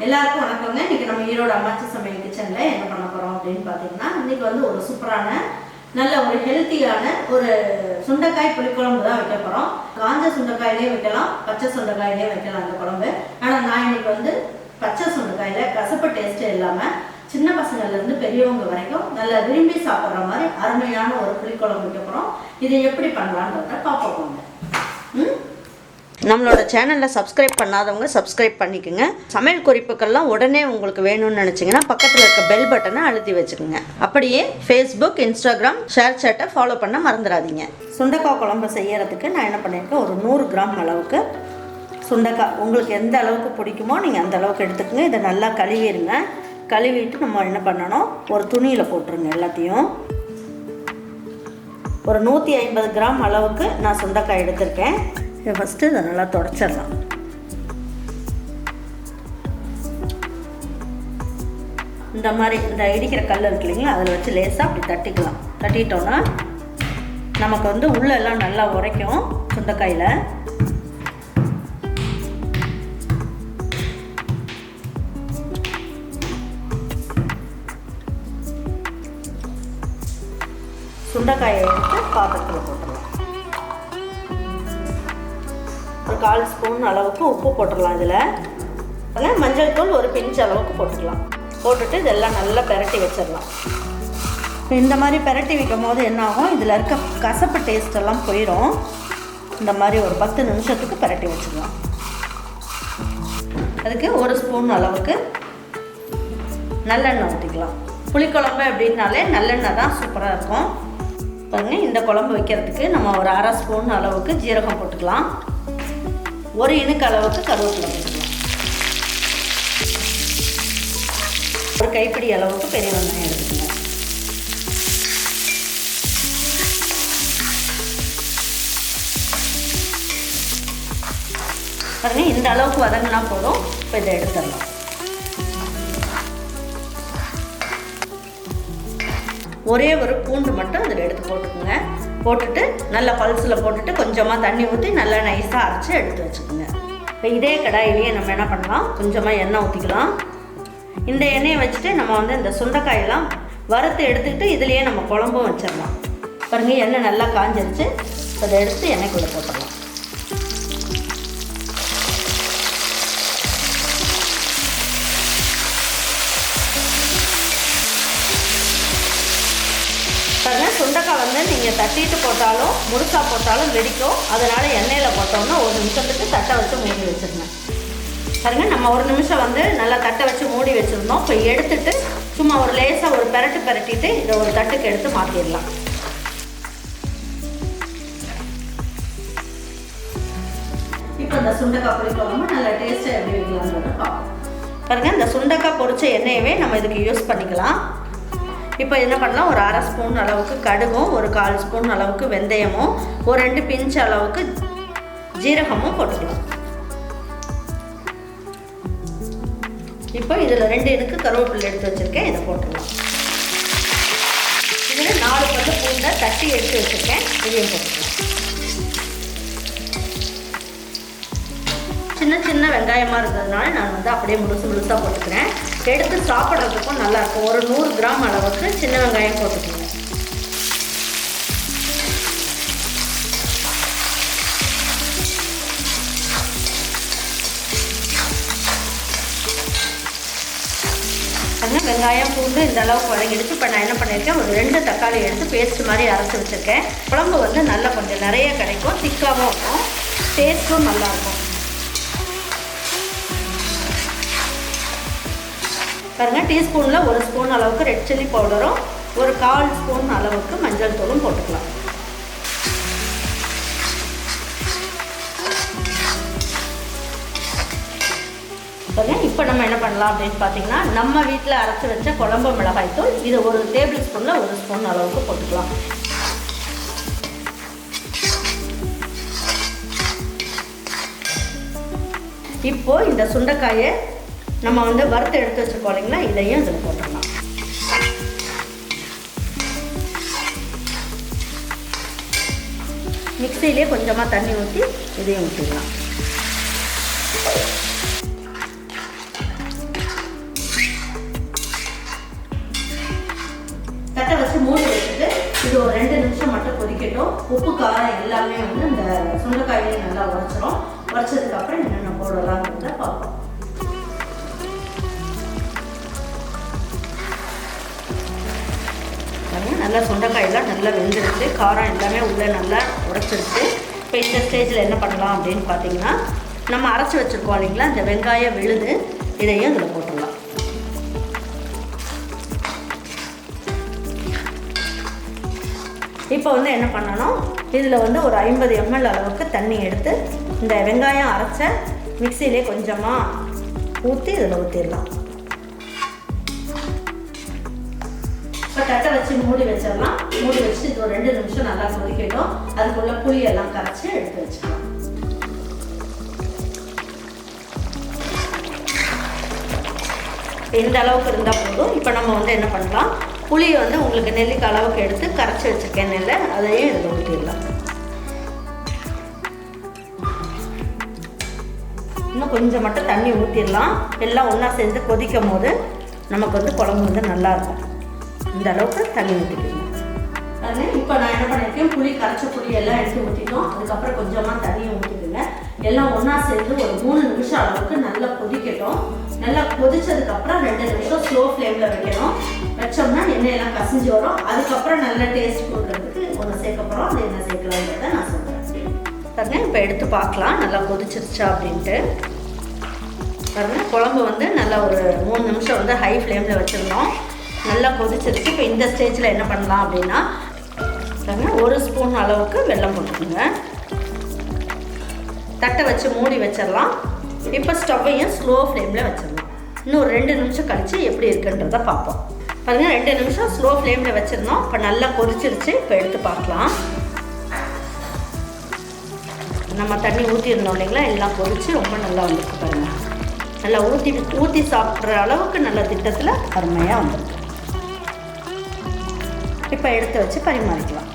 எல்லாருக்கும் வணக்கங்க. இன்னைக்கு நம்ம ஈரோடு அம்மாச்சி சமையல் கிச்சனில் என்ன பண்ண போகிறோம் அப்படின்னு பார்த்தீங்கன்னா இன்னைக்கு வந்து ஒரு சூப்பரான நல்ல ஒரு ஹெல்த்தியான ஒரு சுண்டைக்காய் புளிக்குழம்பு தான் வைக்க போகிறோம் காஞ்ச சுண்டைக்காயிலே வைக்கலாம் பச்சை சுண்டைக்காயிலே வைக்கலாம் அந்த குழம்பு. ஆனால் நான் இன்னைக்கு வந்து பச்சை சுண்டைக்காயில் கசப்பு டேஸ்ட்டு இல்லாமல் சின்ன பசங்கள்லேருந்து பெரியவங்க வரைக்கும் நல்லா விரும்பி சாப்பிட்ற மாதிரி அருமையான ஒரு புளிக்குழம்பு வைக்க போகிறோம் இதை எப்படி பண்ணலான்றத பார்ப்போம். நம்மளோட சேனலில் சப்ஸ்கிரைப் பண்ணாதவங்க சப்ஸ்கிரைப் பண்ணிக்கோங்க. சமையல் குறிப்புக்கள்லாம் உடனே உங்களுக்கு வேணும்னு நினச்சிங்கன்னா பக்கத்தில் இருக்க பெல் பட்டனை அழுத்தி வச்சுக்கோங்க. அப்படியே ஃபேஸ்புக் இன்ஸ்டாகிராம் ஷேர் சேட்டை ஃபாலோ பண்ண மறந்துடாதீங்க. சுண்டைக்காய் குழம்பு செய்யறதுக்கு நான் என்ன பண்ணியிருக்கேன் ஒரு நூறு கிராம் அளவுக்கு சுண்டைக்காய். உங்களுக்கு எந்த அளவுக்கு பிடிக்குமோ நீங்கள் அந்த அளவுக்கு எடுத்துக்கோங்க. இதை நல்லா கழுவிடுங்க. கழுவிட்டு நம்ம என்ன பண்ணணும் ஒரு துணியில் போட்டுருங்க எல்லாத்தையும். ஒரு நூற்றி ஐம்பது கிராம் அளவுக்கு நான் சுண்டைக்காய் எடுத்திருக்கேன். இதை ஃபஸ்ட்டு இதை நல்லா தொடச்சிடலாம். இந்த மாதிரி இந்த இடிக்கிற கல் இருக்கு இல்லைங்களா அதில் வச்சு லேசாக அப்படி தட்டிக்கலாம். தட்டிட்டோன்னா நமக்கு வந்து உள்ளே எல்லாம் நல்லா உரைக்கும் சுண்டைக்காயில். சுண்டைக்காயை எடுத்து பாத்திரத்தில் போட்டுடலாம் ஒரு கால் ஸ்பூன் அளவுக்கு உப்பு போட்டுடலாம் இதில். அதில் மஞ்சள் தூள் ஒரு பிஞ்ச் அளவுக்கு போட்டுக்கலாம். போட்டுட்டு இதெல்லாம் நல்லா பெரட்டி வச்சிடலாம். இப்போ இந்த மாதிரி பெரட்டி வைக்கும் போது என்னாகும்? இதில் இருக்க கசப்பு டேஸ்டெல்லாம் போயிடும். இந்த மாதிரி ஒரு பத்து நிமிஷத்துக்கு பெரட்டி வச்சிடலாம். அதுக்கு ஒரு ஸ்பூன் அளவுக்கு நல்லெண்ணெய் ஊற்றிக்கலாம் புளிக்குழம்பு அப்படின்னாலே நல்லெண்ணெய் தான் சூப்பராக இருக்கும். பாருங்க இந்த குழம்பு வைக்கிறதுக்கு நம்ம ஒரு அரை ஸ்பூன் அளவுக்கு ஜீரகம் போட்டுக்கலாம். ஒரு இனுக்கு அளவுக்கு கருவேப்பிலை போட்டுக்கலாம் ஒரு கைப்பிடி அளவுக்கு பெரிய வெங்காயம் எடுத்துக்கணும். பாருங்க இந்த அளவுக்கு வதங்கினா போதும். இப்போ இதை எடுத்துடலாம். ஒரே ஒரு பூண்டு மட்டும் அதில் எடுத்து போட்டுக்கோங்க. போட்டுட்டு நல்லா பல்ஸில் போட்டுட்டு கொஞ்சமாக தண்ணி ஊற்றி நல்லா நைஸாக அரைச்சி எடுத்து வச்சுக்கோங்க. இப்போ இதே கடாயிலேயே நம்ம என்ன பண்ணலாம்? கொஞ்சமாக எண்ணெய் ஊற்றிக்கலாம் இந்த எண்ணெயை வச்சுட்டு நம்ம வந்து இந்த சுண்டைக்காயெல்லாம் வறுத்து எடுத்துக்கிட்டு இதுலேயே நம்ம குழம்பும் வச்சிடலாம். பாருங்கள் எண்ணெய் நல்லா காஞ்சிருச்சு. அதை எடுத்து எண்ணெய்க்குள்ளே போட்டுடலாம் நீங்கள் தட்டிட்டு போட்டாலும் முழுசாக போட்டாலும் வெடிக்கும். அதனால் எண்ணெயில் போட்டோம்னா ஒரு நிமிஷத்துக்கு தட்டை வச்சு மூடி வச்சுருங்க. பாருங்க நம்ம ஒரு நிமிஷம் வந்து நல்லா தட்டை வச்சு மூடி வச்சுருந்தோம். இப்போ எடுத்துட்டு சும்மா ஒரு லேசாக ஒரு பெரட்டு பெரட்டிட்டு இதை ஒரு தட்டுக்கு எடுத்து மாற்றிடலாம் இப்போ இந்த சுண்டக்காய் புளிக்குழம்பு நல்லா டேஸ்ட்டாக எப்படி வைக்கலாம்ன்றத பார்ப்போம். பாருங்க இந்த சுண்டக்காய் பொரிச்ச எண்ணெயவே நம்ம இதுக்கு யூஸ் பண்ணிக்கலாம். இப்போ என்ன பண்ணலாம்? ஒரு அரை ஸ்பூன் அளவுக்கு கடுகும் ஒரு கால் ஸ்பூன் அளவுக்கு வெந்தயமும் ஒரு ரெண்டு பிஞ்ச் அளவுக்கு ஜீரகமும் போட்டுக்கலாம். இப்போ இதில் ரெண்டு எனக்கு கருவேப்பிலை எடுத்து வச்சுருக்கேன் இதை போட்டுடலாம் இதில் நாலு பல்லு பூண்டை தட்டி எடுத்து வச்சுருக்கேன் இதையும் போட்டுக்கலாம். சின்ன சின்ன வெங்காயமாக இருந்ததுனால நான் வந்து அப்படியே முழுசு முழுசாக போட்டுக்கிறேன். எடுத்து சாப்பிட்றதுக்கும் நல்லாயிருக்கும். ஒரு நூறு கிராம் அளவுக்கு சின்ன வெங்காயம் போட்டுக்கோங்க. வெங்காயம் பூண்டு இந்த அளவுக்கு வதங்கிடுச்சு. இப்போ நான் என்ன பண்ணியிருக்கேன் ஒரு ரெண்டு தக்காளி எடுத்து பேஸ்ட் மாதிரி அரைச்சி வச்சுருக்கேன். குழம்பு வந்து நல்லா கொஞ்சம் நிறைய கிடைக்கும் திக்காகவும் இருக்கும். டேஸ்ட்டும் நல்லாயிருக்கும். பாருங்கள் டீஸ்பூனில் ஒரு ஸ்பூன் அளவுக்கு ரெட் சில்லி பவுடரும் ஒரு கால் ஸ்பூன் அளவுக்கு மஞ்சள் தூளும் போட்டுக்கலாம். பாருங்க இப்போ நம்ம என்ன பண்ணலாம் அப்படின்னு பார்த்தீங்கன்னா நம்ம வீட்டில் அரைச்சி வச்ச குழம்பு மிளகாய் தூள் இது ஒரு டேபிள் ஸ்பூனில் ஒரு ஸ்பூன் அளவுக்கு போட்டுக்கலாம். இப்போ இந்த சுண்டைக்காயை நம்ம வந்து வறுத்து எடுத்து வச்சுருக்கோம் இல்லைங்களா? இதையும் இதில் போட்டுடலாம். மிக்சியிலே கொஞ்சமாக தண்ணி ஊற்றி இதையும் ஊற்றிடலாம் தட்டை வச்சு மூடி வச்சுட்டு இது ஒரு ரெண்டு நிமிஷம் மட்டும் கொதிக்கட்டும். உப்பு காரம் எல்லாமே வந்து இந்த சுண்டைக்காயிலே நல்லா உரைச்சிரும் உரைச்சதுக்கப்புறம் என்னென்ன போடலாம். நல்லா சுண்டைக்காயெல்லாம் நல்லா வெந்துருச்சு. காரம் எல்லாமே உள்ளே நல்லா உடச்சிருச்சு. இப்போ இந்த ஸ்டேஜில் என்ன பண்ணலாம் அப்படின்னு பார்த்தீங்கன்னா நம்ம அரைச்சி வச்சுருக்கோம் இல்லைங்களா? இந்த வெங்காயம் விழுது இதையும் இதில் போட்டுடலாம். இப்போ வந்து என்ன பண்ணணும்? இதில் வந்து ஒரு ஐம்பது எம்எல் அளவுக்கு தண்ணி எடுத்து இந்த வெங்காயம் அரைச்ச மிக்சியிலே கொஞ்சமாக ஊற்றி இதில் ஊற்றிடலாம் இப்போ தட்டை வச்சு மூடி வச்சிடலாம். மூடி வச்சு இது ஒரு ரெண்டு நிமிஷம் நல்லா கொதிக்கட்டும். அதுக்குள்ள புளியெல்லாம் கரைச்சி எடுத்து வச்சுக்கலாம் இந்த அளவுக்கு இருந்தால் போதும். இப்போ நம்ம வந்து என்ன பண்ணலாம்? புளியை வந்து உங்களுக்கு நெல்லிக்காய் அளவுக்கு எடுத்து கரைச்சி வச்சுருக்கேன் நெல்லை. அதையும் இதில் ஊற்றிடலாம் இன்னும் கொஞ்சம் மட்டும் தண்ணி ஊற்றிடலாம் எல்லாம் ஒன்றா சேர்ந்து கொதிக்கும் போது நமக்கு வந்து குழம்பு வந்து நல்லாயிருக்கும் இந்த அளவுக்கு தண்ணி ஊற்றிக்கணும் அது இப்போ நான் என்ன பண்ணியிருக்கேன் புளி கரைச்ச புளி எல்லாம் எடுத்து ஊற்றிட்டோம் அதுக்கப்புறம் கொஞ்சமாக தண்ணியை ஊற்றிடுங்க எல்லாம் ஒன்றா சேர்ந்து ஒரு மூணு நிமிஷம் அளவுக்கு நல்லா கொதிக்கட்டும். நல்லா கொதிச்சதுக்கப்புறம் ரெண்டு நிமிஷம் ஸ்லோ ஃப்ளேமில் வைக்கணும். வச்சோம்னா எண்ணெயெல்லாம் கசிஞ்சு வரும். அதுக்கப்புறம் நல்லா டேஸ்ட் கொடுக்குறதுக்கு ஒன்று சேர்க்க போகிறோம் அது என்ன சேர்க்கலாங்கிறத நான் சொல்கிறேன் பாருங்க இப்போ எடுத்து பார்க்கலாம். நல்லா கொதிச்சிருச்சா அப்படின்ட்டு. பாருங்க குழம்பு வந்து நல்லா ஒரு மூணு நிமிஷம் வந்து ஹை ஃப்ளேமில் வச்சுருந்தோம் நல்லா கொதிச்சதுக்கு இப்போ இந்த ஸ்டேஜில் என்ன பண்ணலாம் அப்படின்னா ஒரு ஸ்பூன் அளவுக்கு வெல்லம் போட்டுக்கோங்க. தட்டை வச்சு மூடி வச்சிடலாம். இப்போ ஸ்டவ்வையும் ஸ்லோ ஃப்ளேமில் வச்சிடலாம். இன்னும் ஒரு ரெண்டு நிமிஷம் கழித்து எப்படி இருக்குன்றத பார்ப்போம். பாருங்கள் ரெண்டு நிமிஷம் ஸ்லோ ஃப்ளேமில் வச்சுருந்தோம். இப்போ நல்லா கொதிச்சிருச்சு. இப்போ எடுத்து பார்க்கலாம். நம்ம தண்ணி ஊற்றிருந்தோம் இல்லைங்களா? எல்லாம் கொதித்து ரொம்ப நல்லா வந்துருக்கு பாருங்கள் நல்லா ஊற்றி ஊற்றி சாப்பிட்ற அளவுக்கு நல்ல திட்டத்தில் அருமையாக வந்துருக்கு. இப்போ எடுத்து வச்சு பரிமாறிக்கலாம்.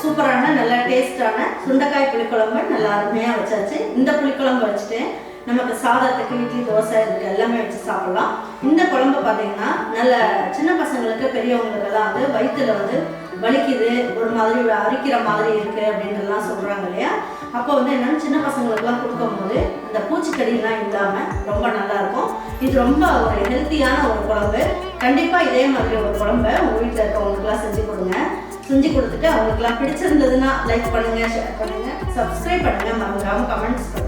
சூப்பரான நல்லா டேஸ்டான சுண்டைக்காய் புளிக்குழம்பு நல்லா அருமையாக வச்சாச்சு. இந்த புளிக்குழம்பு வச்சுட்டு நமக்கு சாதத்துக்கு இட்லி தோசை இதுக்கு எல்லாமே வச்சு சாப்பிடலாம். இந்த குழம்பு பார்த்தீங்கன்னா நல்ல சின்ன பசங்களுக்கு பெரியவங்களுக்கெல்லாம் வந்து வயிற்றுல வந்து வலிக்குது ஒரு மாதிரி அரிக்கிற மாதிரி இருக்கு அப்படின்றலாம் சொல்றாங்க இல்லையா? அப்போ வந்து என்னன்னா சின்ன பசங்களுக்குலாம் கொடுக்கும்போது இந்த பூச்சிக்கடிலாம் இல்லாமல் ரொம்ப நல்லா இருக்கும் இது ரொம்ப ஒரு ஹெல்த்தியான ஒரு குழம்பு. கண்டிப்பாக இதே மாதிரி ஒரு குழம்ப உங்கள் வீட்டில் இருக்கவங்களுக்குலாம் செஞ்சு கொடுங்க. செஞ்சு கொடுத்துட்டு அவங்களுக்குலாம் பிடிச்சிருந்ததுன்னா லைக் பண்ணுங்க ஷேர் பண்ணுங்க சப்ஸ்கிரைப் பண்ணுங்க. மறந்துடாம கமெண்ட்ஸ் பண்ணுங்க.